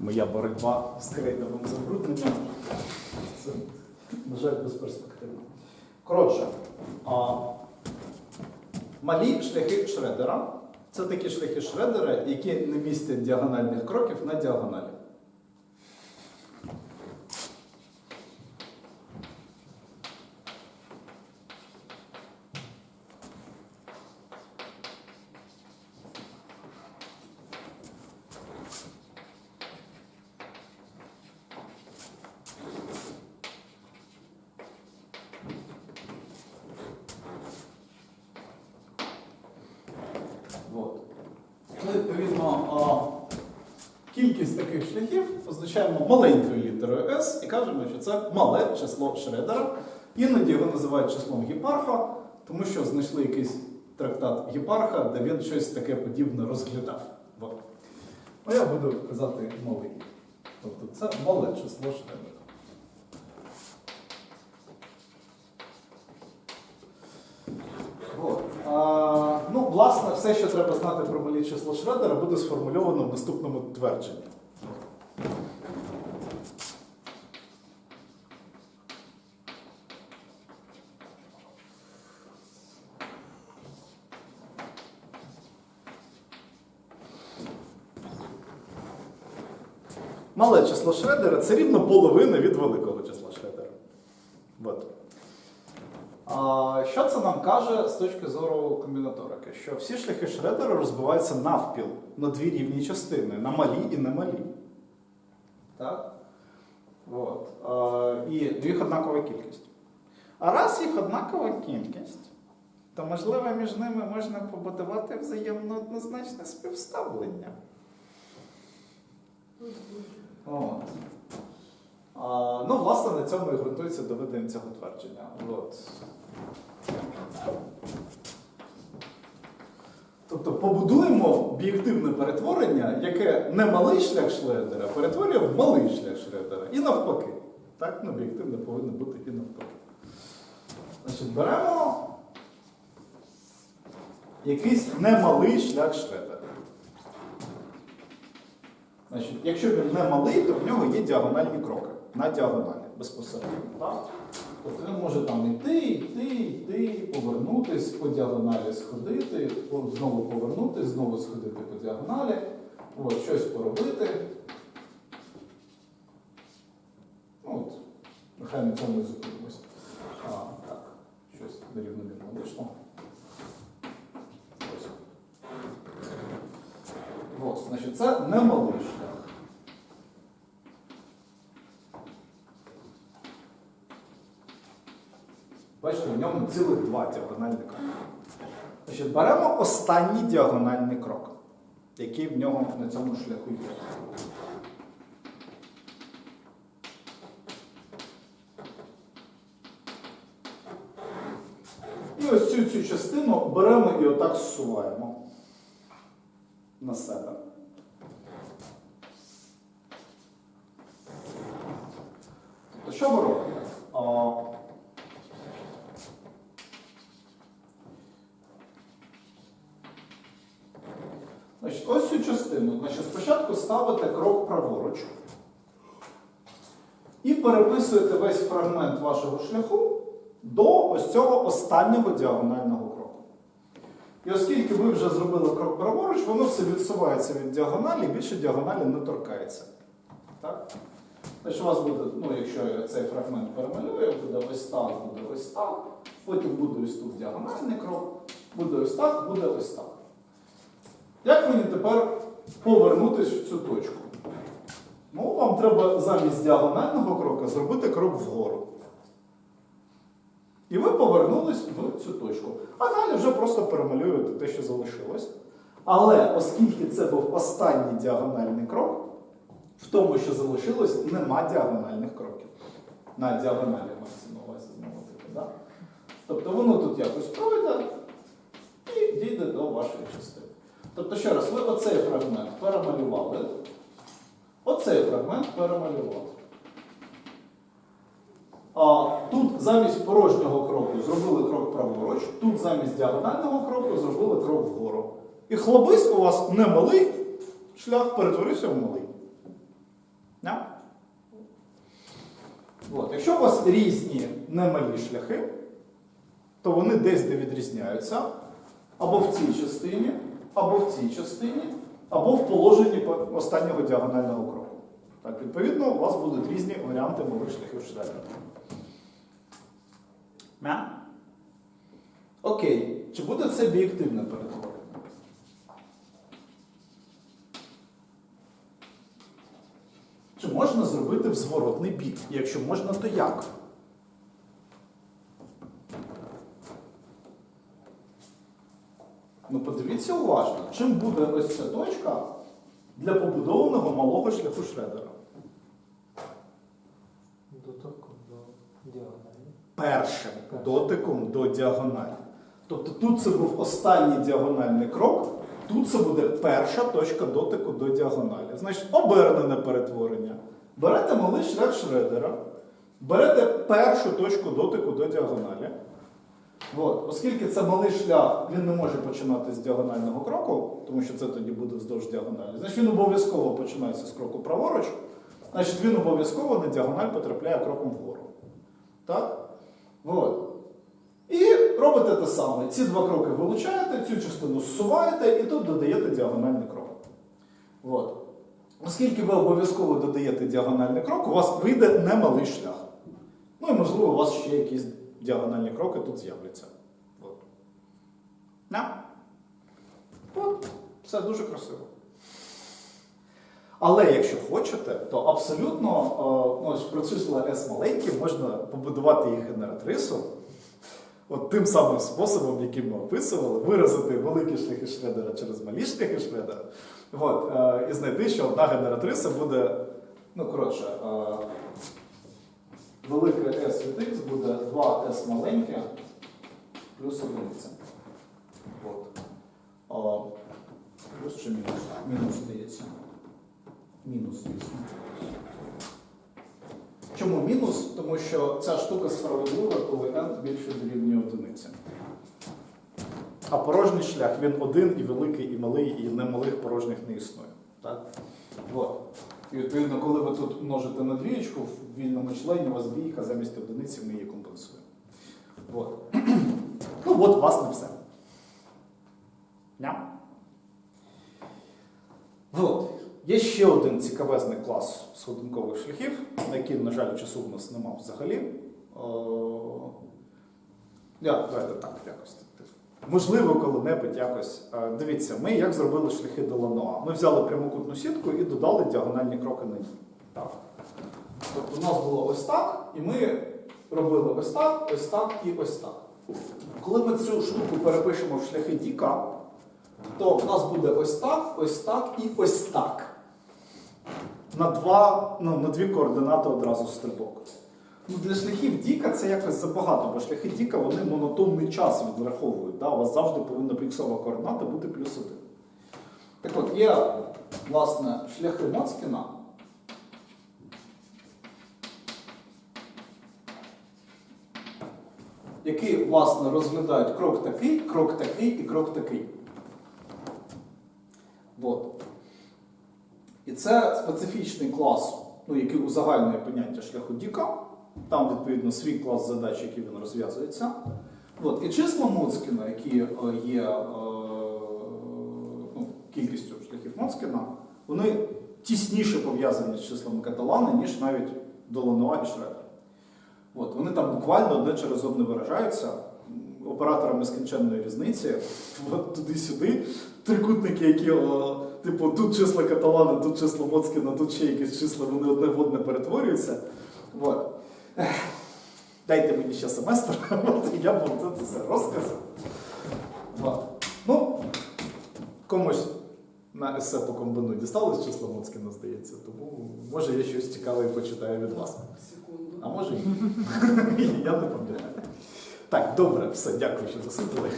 моя боротьба з крейдовим забрудненням. Це, на жаль, безперспективно. Коротше, а, малі шляхи Шредера це такі шляхи Шредера, які не містять діагональних кроків на діагоналі. От. Ми, відповідно, кількість таких шляхів позначаємо маленькою літерою S і кажемо, що це мале число Шредера. Іноді його називають числом Гіпарха, тому що знайшли якийсь трактат Гіпарха, де він щось таке подібне розглядав. От. Ну, я буду казати малий. Тобто це мале число Шредера. От. А, ну, власне, все, що треба знати про малі число Шредера, буде сформульовано в наступному твердженні. Мале число Шредера це рівно половина від великого числа Шредера. От. Що це нам каже з точки зору комбінаторики? Що всі шляхи Шредера розбиваються навпіл на дві рівні частини, на малі і немалі. Так? От. І їх однакова кількість. А раз їх однакова кількість, то можливо між ними можна побудувати взаємно однозначне співставлення. От. А, ну, власне, на цьому і ґрунтується доведення цього твердження. От. Тобто побудуємо об'єктивне перетворення, яке не малий шлях Шредера перетворює в малий шлях Шредера. І навпаки. Так, ну, об'єктивне повинно бути і навпаки. Значить, беремо якийсь немалий шлях Шредера. Значить, якщо він не малий, то в нього є діагональні кроки. На діагоналі безпосередньо. Так? Тобто він може там йти, йти, йти, повернутись по діагоналі сходити, знову повернутись, знову сходити по діагоналі, от, щось поробити. От, нехай на цьому і зупинимося. А, так, щось нерівномірно вийшло. Ось. От, значить, це не малий шлях. Бачите, в ньому цілих два діагональні кроки. Значить, беремо останній діагональний крок, який в нього на цьому шляху є. І ось цю цю частину беремо і отак зсуваємо на себе. Тобто, що ви робите? А, Значить, ось цю частину. Значить, спочатку ставите крок праворуч і переписуєте весь фрагмент вашого шляху до ось цього останнього діагонального кроку. І оскільки ви вже зробили крок праворуч, воно все відсувається від діагоналі і більше діагоналі не торкається. Так? Значить, у вас буде, ну, якщо я цей фрагмент перемалюю, буде ось так, буде ось так, потім буде ось тут діагональний крок, буде ось так, буде ось так. Як мені тепер повернутися в цю точку? Ну, вам треба замість діагонального кроку зробити крок вгору. І ви повернулись в цю точку. А далі вже просто перемалюєте те, що залишилось. Але оскільки це був останній діагональний крок, в тому, що залишилось, нема діагональних кроків. На діагоналі мається знову. Да? Тобто воно тут якось пройде і дійде до вашої частини. Тобто, ще раз, ви оцей фрагмент перемалювали, оцей фрагмент перемалювали. А тут замість порожнього кроку зробили крок праворуч, тут замість діагонального кроку зробили крок вгору. І хлобись у вас не малий шлях перетворився в малий. Да? От. Якщо у вас різні немалі шляхи, то вони десь де відрізняються або в цій частині, або в цій частині, або в положенні останнього діагонального кроку. Так, відповідно, у вас будуть різні варіанти малих шляхів. Мя? Окей. Чи буде це бієктивне перетворення? Чи можна зробити в зворотний бік? Якщо можна, то як? Подивіться уважно, чим буде ось ця точка для побудованого малого шляху Шредера. Дотоком до діагоналі. Першим. дотиком до діагоналі. Тобто тут це був останній діагональний крок, тут це буде перша точка дотику до діагоналі. Значить, обернене перетворення. Берете малий шлях Шредера, берете першу точку дотику до діагоналі. От. Оскільки це малий шлях, він не може починати з діагонального кроку, тому що це тоді буде вздовж діагоналі. Значить, він обов'язково починається з кроку праворуч, значить він обов'язково на діагональ потрапляє кроком вгору. Так? От. І робите те саме. Ці два кроки вилучаєте, цю частину зсуваєте і тут додаєте діагональний крок. От. Оскільки ви обов'язково додаєте діагональний крок, у вас вийде немалий шлях. Ну і можливо, у вас ще якісь діагональні кроки тут з'являться. От. На. От. Все дуже красиво. Але якщо хочете, то абсолютно е, ну, ось про S маленькі можна побудувати їх генератрису. От тим самим способом, яким ми описували, виразити великі шляхи Шредера через малі шляхи Шредера. От, е, і знайти, що одна генератриса буде, ну коротше, е, велике S від X буде 2S маленьке плюс одиниця. От. Плюс чи мінус? Мінус здається. Мінус, звісно. Чому мінус? Тому що ця штука справедлива, коли n більше дорівнює одиниці. А порожній шлях він один і великий, і малий, і немалих порожніх не існує. Так? От. І відповідно, коли ви тут множите на двієчку, в вільному члені у вас двійка замість одиниці ми її компенсуємо. От. ну от, власне, все. Ням. От. Є ще один цікавезний клас сходинкових шляхів, на який, на жаль, часу в нас нема взагалі. Я, давайте так, якось. Можливо, коли-небудь якось. Е, Дивіться, ми як зробили шляхи до Ланоа. Ми взяли прямокутну сітку і додали діагональні кроки на ній. Так. Тобто у нас було ось так, і ми робили ось так, ось так і ось так. Коли ми цю штуку перепишемо в шляхи Діка, то в нас буде ось так, ось так і ось так. На, два, ну, на дві координати одразу стрибок. Ну, для шляхів Діка це якось забагато, бо шляхи Діка вони монотонний час відраховують. Да? У вас завжди повинна піксова координата бути плюс один. Так от, є, власне, шляхи Моцкіна. Які, власне, розглядають крок такий, крок такий і крок такий. От. І це специфічний клас, ну, який узагальнює поняття шляху Діка. Там, відповідно, свій клас задач, який він розв'язується. І числа Моцкіна, які е, є е, ну, кількістю шляхів Моцкіна, вони тісніше пов'язані з числами Каталана, ніж навіть до Лануа і Шредера. От, вони там буквально одне через одне виражаються операторами скінченної різниці, от туди-сюди, трикутники, які, о, типу, тут числа Каталана, тут числа Моцкіна, тут ще якісь числа, вони одне в одне перетворюються. От. Дайте мені ще семестр, і я вам це, це все розказав. Ну, комусь на есе по комбину дісталось число Моцкіна, здається, тому може я щось цікаве почитаю від вас. Секунду. А може і ні. Я не пам'ятаю. Так, добре, все, дякую, що засиділи.